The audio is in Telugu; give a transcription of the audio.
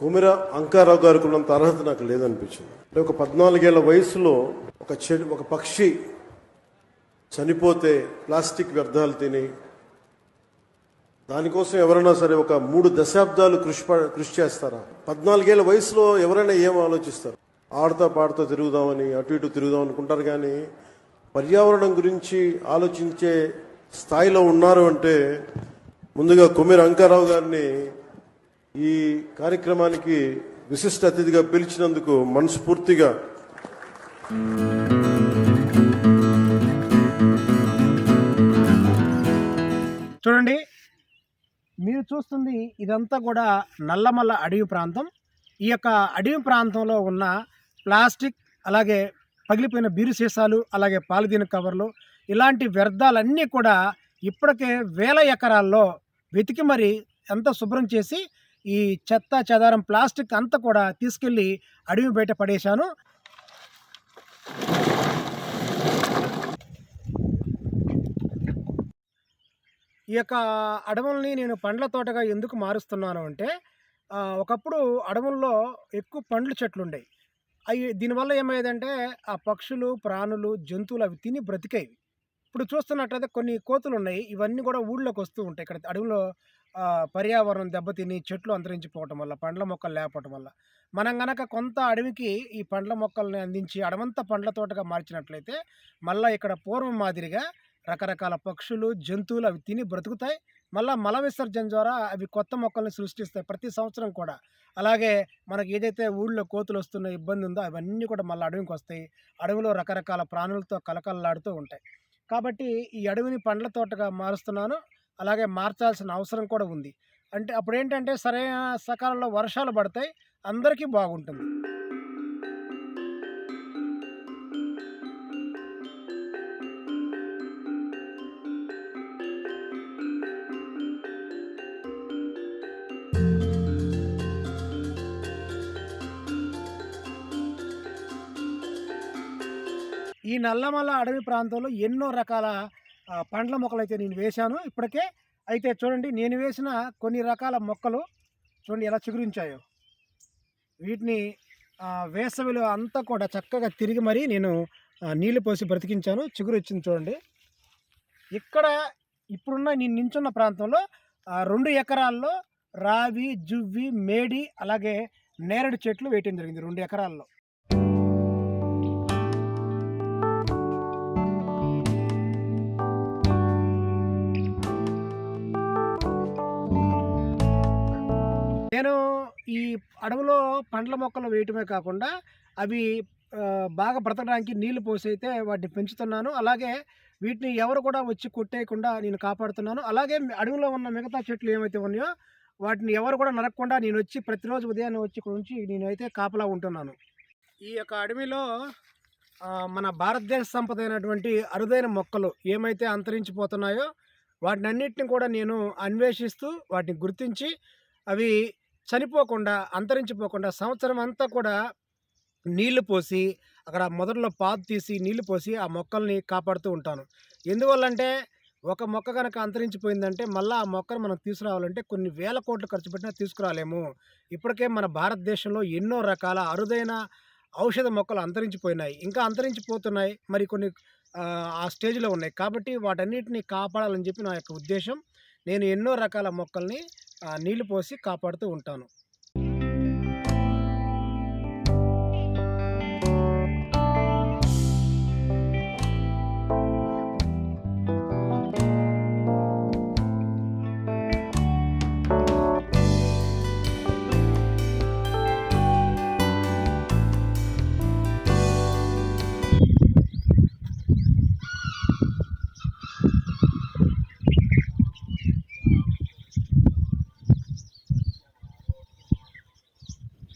కుమిర అంకారావు గారికి ఉన్నంత అర్హత నాకు లేదనిపించింది. అంటే ఒక పద్నాలుగేళ్ళ వయసులో ఒక చెడు ఒక పక్షి చనిపోతే ప్లాస్టిక్ వ్యర్థాలు తిని దానికోసం ఎవరైనా సరే ఒక మూడు దశాబ్దాలు కృషి కృషి చేస్తారా? పద్నాలుగేళ్ళ వయసులో ఎవరైనా ఏం ఆలోచిస్తారు? ఆడతా పాడతా తిరుగుదామని అటు ఇటు తిరుగుదాం అనుకుంటారు కానీ పర్యావరణం గురించి ఆలోచించే స్థాయిలో ఉన్నారు అంటే ముందుగా కొమ్మిరి అంకారావు గారిని ఈ కార్యక్రమానికి విశిష్ట అతిథిగా పిలిచినందుకు మనస్ఫూర్తిగా చూడండి మీరు చూస్తుంది ఇదంతా కూడా నల్లమల్ల అడవి ప్రాంతం. ఈ యొక్క అడవి ప్రాంతంలో ఉన్న ప్లాస్టిక్ అలాగే పగిలిపోయిన బీరు సీసాలు అలాగే పాలిథీన్ కవర్లు ఇలాంటి వ్యర్థాలన్నీ కూడా ఇప్పటికే వేల ఎకరాల్లో వెతికి మరి ఎంత శుభ్రం చేసి ఈ చెత్త చెదారం ప్లాస్టిక్ అంతా కూడా తీసుకెళ్ళి అడవి బయట పడేశాను. ఈ యొక్క అడవుల్ని నేను పండ్ల తోటగా ఎందుకు మారుస్తున్నాను అంటే ఒకప్పుడు అడవుల్లో ఎక్కువ పండ్ల చెట్లు ఉండేవి. అవి దీనివల్ల ఏమయ్యేదంటే ఆ పక్షులు ప్రాణులు జంతువులు అవి తిని బ్రతికేవి. ఇప్పుడు చూస్తున్నట్లయితే కొన్ని కోతులు ఉన్నాయి. ఇవన్నీ కూడా ఊళ్ళోకి వస్తూ ఉంటాయి. ఇక్కడ అడవిలో పర్యావరణం దెబ్బతిని చెట్లు అంతరించిపోవటం వల్ల పండ్ల మొక్కలు లేకపోవటం వల్ల. మనం గనక కొంత అడవికి ఈ పండ్ల మొక్కల్ని అందించి అడవంతా పండ్ల తోటగా మార్చినట్లయితే మళ్ళీ ఇక్కడ పూర్వం మాదిరిగా రకరకాల పక్షులు జంతువులు అవి తిని బ్రతుకుతాయి. మళ్ళీ మల విసర్జన ద్వారా అవి కొత్త మొక్కల్ని సృష్టిస్తాయి ప్రతి సంవత్సరం కూడా. అలాగే మనకి ఏదైతే ఊళ్ళో కోతులు వస్తున్న ఇబ్బంది ఉందో అవన్నీ కూడా మళ్ళీ అడవికి వస్తాయి. అడవిలో రకరకాల ప్రాణులతో కలకలలాడుతూ ఉంటాయి. కాబట్టి ఈ అడవిని పండ్ల తోటగా మారుస్తున్నాను. అలాగే మార్చాల్సిన అవసరం కూడా ఉంది. అంటే అప్పుడు ఏంటంటే సరైన సకాలంలో వర్షాలు పడతాయి అందరికీ బాగుంటుంది. ఈ నల్లమల్ల అడవి ప్రాంతంలో ఎన్నో రకాల పండ్ల మొక్కలు అయితే నేను వేశాను. ఇప్పటికే అయితే చూడండి నేను వేసిన కొన్ని రకాల మొక్కలు చూడండి ఎలా చిగురించాయో. వీటిని వేసవిలో అంతా కూడా చక్కగా తిరిగి మరీ నేను నీళ్ళు పోసి బ్రతికించాను. చిగురు వచ్చింది చూడండి. ఇక్కడ ఇప్పుడున్న నేను నించున్న ప్రాంతంలో రెండు ఎకరాల్లో రావి జువ్వి మేడి అలాగే నేరేడు చెట్లు వేయటం జరిగింది రెండు ఎకరాల్లో. నేను ఈ అడవిలో పండ్ల మొక్కలు వేయటమే కాకుండా అవి బాగా బ్రతకడానికి నీళ్ళు పోసి అయితే వాటిని పెంచుతున్నాను. అలాగే వీటిని ఎవరు కూడా వచ్చి కొట్టేయకుండా నేను కాపాడుతున్నాను. అలాగే అడవిలో ఉన్న మిగతా చెట్లు ఏమైతే ఉన్నాయో వాటిని ఎవరు కూడా నరకకుండా నేను వచ్చి ప్రతిరోజు ఉదయాన్నే వచ్చి ఉంచి నేనైతే కాపలా ఉంటున్నాను. ఈ యొక్క అడవిలో మన భారతదేశ సంపద అయినటువంటి అరుదైన మొక్కలు ఏమైతే అంతరించిపోతున్నాయో వాటిని అన్నిటిని కూడా నేను అన్వేషిస్తూ వాటిని గుర్తించి అవి చనిపోకుండా అంతరించిపోకుండా సంవత్సరం అంతా కూడా నీళ్ళు పోసి అక్కడ మొదట్లో పాదు తీసి నీళ్ళు పోసి ఆ మొక్కల్ని కాపాడుతూ ఉంటాను. ఎందువల్లంటే ఒక మొక్క కనుక అంతరించిపోయిందంటే మళ్ళీ ఆ మొక్కను మనం తీసుకురావాలంటే కొన్ని వేల కోట్లు ఖర్చు పెట్టినా తీసుకురాలేము. ఇప్పటికే మన భారతదేశంలో ఎన్నో రకాల అరుదైన ఔషధ మొక్కలు అంతరించిపోయినాయి. ఇంకా అంతరించిపోతున్నాయి మరి కొన్ని ఆ, స్టేజ్లో ఉన్నాయి. కాబట్టి వాటన్నిటిని కాపాడాలని చెప్పి నా యొక్క ఉద్దేశం. నేను ఎన్నో రకాల మొక్కల్ని నీళ్ళు పోసి కాపాడుతూ ఉంటాను.